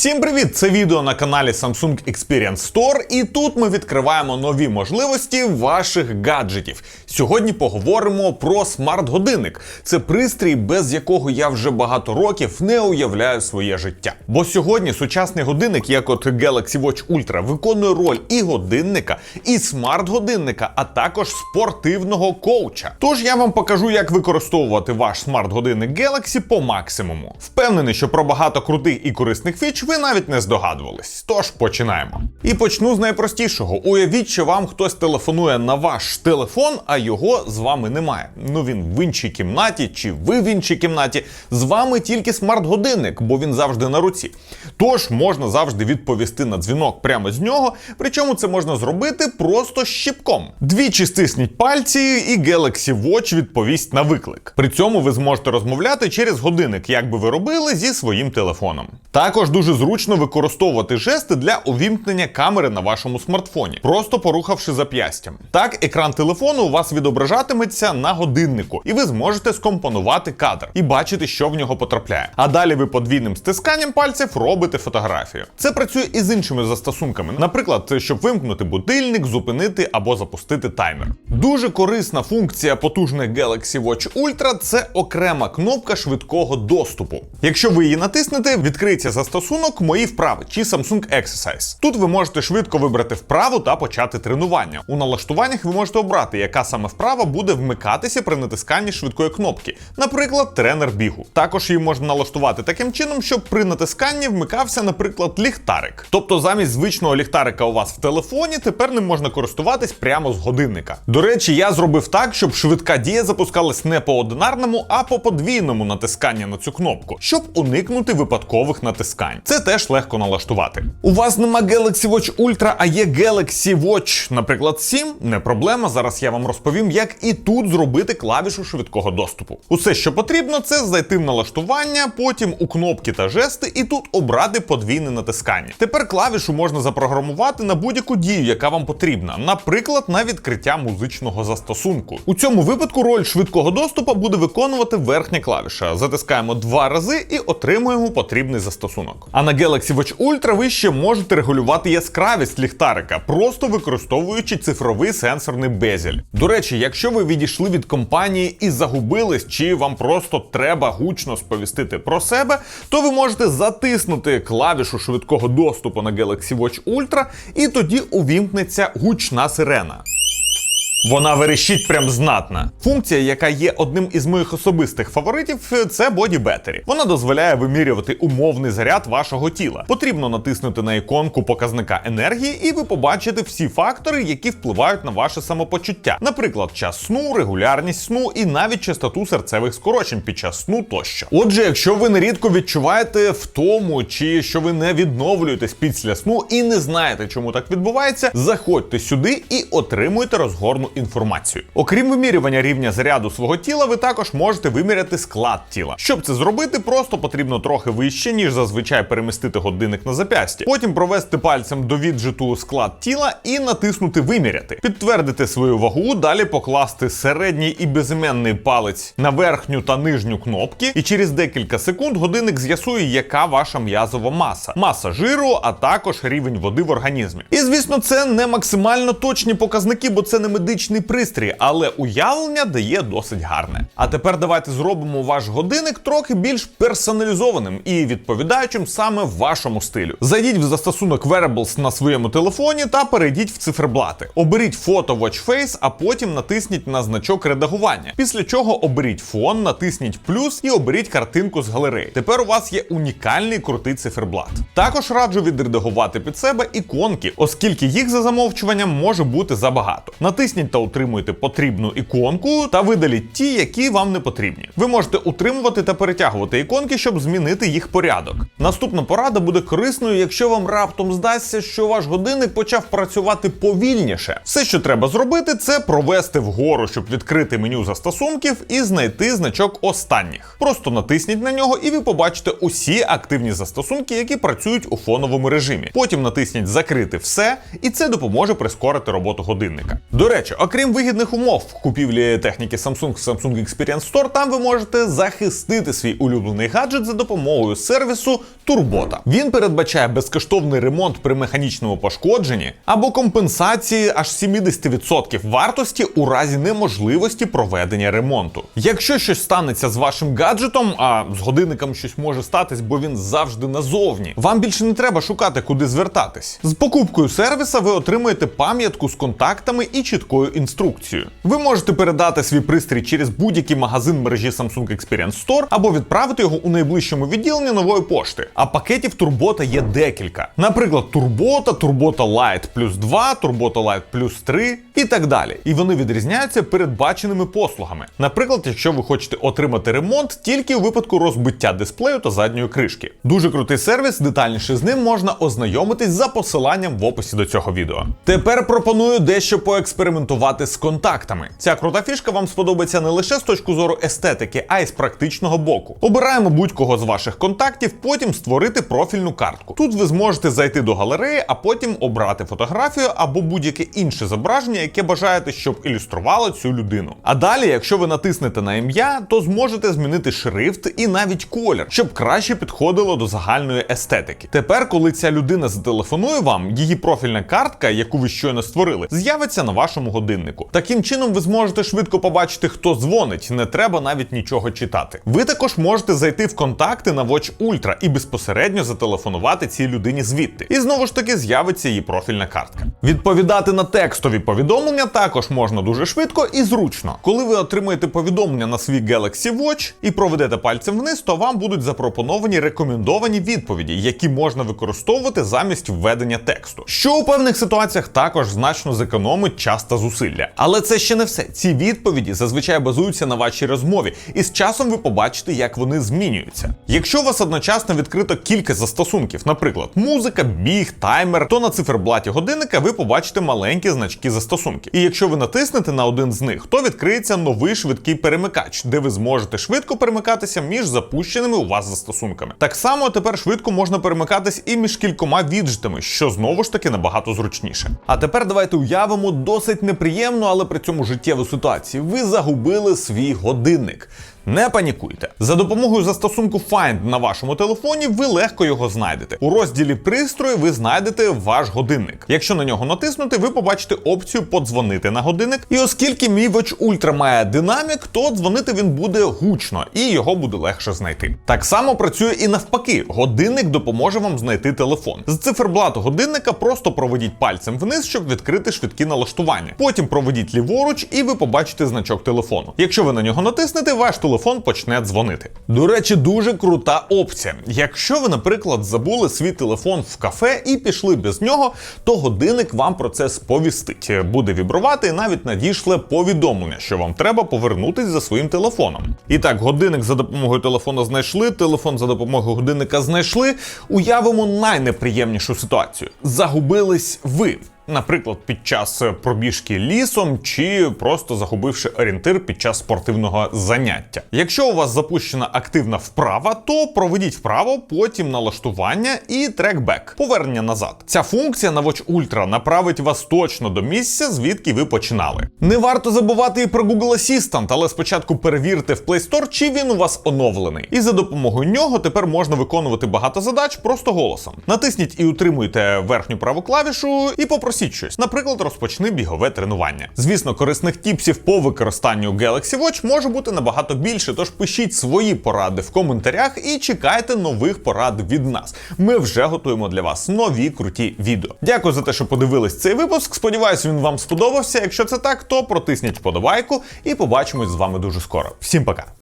Всім привіт! Це відео на каналі Samsung Experience Store, і тут ми відкриваємо нові можливості ваших гаджетів. Сьогодні поговоримо про смарт-годинник. Це пристрій, без якого я вже багато років не уявляю своє життя. Бо сьогодні сучасний годинник, як от Galaxy Watch Ultra, виконує роль і годинника, і смарт-годинника, а також спортивного коуча. Тож я вам покажу, як використовувати ваш смарт-годинник Galaxy по максимуму. Впевнений, що про багато крутих і корисних фіч ви навіть не здогадувались. Тож починаємо. І почну з найпростішого. Уявіть, що вам хтось телефонує на ваш телефон, а його з вами немає. Ну він в іншій кімнаті, чи ви в іншій кімнаті. З вами тільки смарт-годинник, бо він завжди на руці. Тож можна завжди відповісти на дзвінок прямо з нього. Причому це можна зробити просто щіпком. Двічі стисніть пальці, і Galaxy Watch відповість на виклик. При цьому ви зможете розмовляти через годинник, як би ви робили зі своїм телефоном. Також дуже зручно використовувати жести для увімкнення камери на вашому смартфоні, просто порухавши зап'ястям. Так, екран телефону у вас відображатиметься на годиннику, і ви зможете скомпонувати кадр і бачити, що в нього потрапляє. А далі ви подвійним стисканням пальців робите фотографію. Це працює і з іншими застосунками, наприклад, щоб вимкнути будильник, зупинити або запустити таймер. Дуже корисна функція потужних Galaxy Watch Ultra це окрема кнопка швидкого доступу. Якщо ви її натиснете, відкриється застосунок Мої вправи чи Samsung Exercise. Тут ви можете швидко вибрати вправу та почати тренування. У налаштуваннях ви можете обрати, яка саме вправа буде вмикатися при натисканні швидкої кнопки, наприклад, тренер бігу. Також її можна налаштувати таким чином, щоб при натисканні вмикався, наприклад, ліхтарик. Тобто замість звичного ліхтарика у вас в телефоні тепер ним можна користуватись прямо з годинника. До речі, я зробив так, щоб швидка дія запускалась не по одинарному, а по подвійному натисканні на цю кнопку, щоб уникнути випадкових натискань. Це теж легко налаштувати. У вас нема Galaxy Watch Ultra, а є Galaxy Watch, наприклад, 7, не проблема. Зараз я вам розповім, як і тут зробити клавішу швидкого доступу. Усе, що потрібно, це зайти в налаштування, потім у кнопки та жести, і тут обрати подвійне натискання. Тепер клавішу можна запрограмувати на будь-яку дію, яка вам потрібна, наприклад, на відкриття музичного застосунку. У цьому випадку роль швидкого доступу буде виконувати верхня клавіша. Затискаємо два рази і отримуємо потрібний застосунок. А на Galaxy Watch Ultra ви ще можете регулювати яскравість ліхтарика, просто використовуючи цифровий сенсорний безель. До речі, якщо ви відійшли від компанії і загубились, чи вам просто треба гучно сповістити про себе, то ви можете затиснути клавішу швидкого доступу на Galaxy Watch Ultra, і тоді увімкнеться гучна сирена. Вона верещить прям знатна. Функція, яка є одним із моїх особистих фаворитів, це Body Battery. Вона дозволяє вимірювати умовний заряд вашого тіла. Потрібно натиснути на іконку показника енергії, і ви побачите всі фактори, які впливають на ваше самопочуття. Наприклад, час сну, регулярність сну і навіть частоту серцевих скорочень під час сну тощо. Отже, якщо ви нерідко відчуваєте втому, чи що ви не відновлюєтесь після сну і не знаєте, чому так відбувається, заходьте сюди і отримуйте розгорну інформацію. Окрім вимірювання рівня заряду свого тіла, ви також можете виміряти склад тіла. Щоб це зробити, просто потрібно трохи вище, ніж зазвичай перемістити годинник на зап'ясті. Потім провести пальцем до віджиту склад тіла і натиснути Виміряти, підтвердити свою вагу, далі покласти середній і безіменний палець на верхню та нижню кнопки, і через декілька секунд годинник з'ясує, яка ваша м'язова маса, маса жиру, а також рівень води в організмі. І звісно, це не максимально точні показники, бо це не медичний пристрій, але уявлення дає досить гарне. А тепер давайте зробимо ваш годинник трохи більш персоналізованим і відповідаючим саме вашому стилю. Зайдіть в застосунок Wearables на своєму телефоні та перейдіть в циферблати. Оберіть фото Watch Face, а потім натисніть на значок редагування. Після чого оберіть фон, натисніть плюс і оберіть картинку з галереї. Тепер у вас є унікальний крутий циферблат. Також раджу відредагувати під себе іконки, оскільки їх за замовчуванням може бути забагато. Натисніть та утримуйте потрібну іконку та видаліть ті, які вам не потрібні. Ви можете утримувати та перетягувати іконки, щоб змінити їх порядок. Наступна порада буде корисною, якщо вам раптом здасться, що ваш годинник почав працювати повільніше. Все, що треба зробити, це провести вгору, щоб відкрити меню застосунків і знайти значок останніх. Просто натисніть на нього, і ви побачите усі активні застосунки, які працюють у фоновому режимі. Потім натисніть Закрити все, і це допоможе прискорити роботу годинника. До речі, окрім вигідних умов купівлі техніки Samsung Samsung Experience Store, там ви можете захистити свій улюблений гаджет за допомогою сервісу Турбота. Він передбачає безкоштовний ремонт при механічному пошкодженні або компенсації аж 70% вартості у разі неможливості проведення ремонту. Якщо щось станеться з вашим гаджетом, а з годинником щось може статись, бо він завжди назовні, вам більше не треба шукати, куди звертатись. З покупкою сервіса ви отримаєте пам'ятку з контактами і чіткою інструкцією. Ви можете передати свій пристрій через будь-який магазин мережі Samsung Experience Store або відправити його у найближчому відділенні нової пошти. А пакетів Турбота є декілька. Наприклад, Турбота, Турбота Lite плюс 2, Турбота Lite плюс 3 і так далі. І вони відрізняються передбаченими послугами. Наприклад, якщо ви хочете отримати ремонт тільки у випадку розбиття дисплею та задньої кришки. Дуже крутий сервіс, детальніше з ним можна ознайомитись за посиланням в описі до цього відео. Тепер пропоную дещо поекспериментувати з контактами. Ця крута фішка вам сподобається не лише з точки зору естетики, а й з практичного боку. Обираємо будь-кого з ваших контактів, потім створити профільну картку. Тут ви зможете зайти до галереї, а потім обрати фотографію або будь-яке інше зображення, яке бажаєте, щоб ілюструвало цю людину. А далі, якщо ви натиснете на ім'я, то зможете змінити шрифт і навіть колір, щоб краще підходило до загальної естетики. Тепер, коли ця людина зателефонує вам, її профільна картка, яку ви щойно створили, з'явиться на вашому годиннику. Таким чином, ви зможете швидко побачити, хто дзвонить, не треба навіть нічого читати. Ви також можете зайти в контакти на Watch Ultra і безпосередньо зателефонувати цій людині звідти. І знову ж таки з'явиться її профільна картка. Відповідати на текстові повідомлення також можна дуже швидко і зручно. Коли ви отримаєте повідомлення на свій Galaxy Watch і проведете пальцем вниз, то вам будуть запропоновані рекомендовані відповіді, які можна використовувати замість введення тексту, що у певних ситуаціях також значно зекономить час та зусилля. Але це ще не все. Ці відповіді зазвичай базуються на вашій розмові, і з часом ви побачите, як вони змінюються. Якщо у вас одночасно відкрито кілька застосунків, наприклад, музика, біг, таймер, то на циферблаті годинника ви побачите маленькі значки застосунків. І якщо ви натиснете на один з них, то відкриється новий швидкий перемикач, де ви зможете швидко перемикатися між запущеними у вас застосунками. Так само тепер швидко можна перемикатись і між кількома віджитами, що знову ж таки набагато зручніше. А тепер давайте уявимо досить неприємну, але при цьому життєву ситуацію. Ви загубили свій годинник. Не панікуйте. За допомогою застосунку Find на вашому телефоні ви легко його знайдете. У розділі пристрої ви знайдете ваш годинник. Якщо на нього натиснути, ви побачите опцію подзвонити на годинник. І оскільки мій Watch Ultra має динамік, то дзвонити він буде гучно і його буде легше знайти. Так само працює і навпаки. Годинник допоможе вам знайти телефон. З циферблату годинника просто проведіть пальцем вниз, щоб відкрити швидкі налаштування. Потім проведіть ліворуч, і ви побачите значок телефону. Якщо ви на нього натиснете, ваш телефон почне дзвонити. До речі, дуже крута опція. Якщо ви, наприклад, забули свій телефон в кафе і пішли без нього, то годинник вам про це сповістить, буде вібрувати і навіть надійшле повідомлення, що вам треба повернутись за своїм телефоном. І так, годинник за допомогою телефона знайшли, телефон за допомогою годинника знайшли. Уявимо найнеприємнішу ситуацію: загубились ви. Наприклад, під час пробіжки лісом чи просто загубивши орієнтир під час спортивного заняття. Якщо у вас запущена активна вправа, то проведіть вправо, потім налаштування і трекбек, повернення назад. Ця функція на Watch Ultra направить вас точно до місця, звідки ви починали. Не варто забувати і про Google Assistant, але спочатку перевірте в Play Store, чи він у вас оновлений. І за допомогою нього тепер можна виконувати багато задач просто голосом. Натисніть і утримуйте верхню праву клавішу і попросіть щось. Наприклад, розпочни бігове тренування. Звісно, корисних тіпсів по використанню Galaxy Watch може бути набагато більше, тож пишіть свої поради в коментарях і чекайте нових порад від нас. Ми вже готуємо для вас нові круті відео. Дякую за те, що подивились цей випуск. Сподіваюсь, він вам сподобався. Якщо це так, то протисніть вподобайку і побачимось з вами дуже скоро. Всім пока!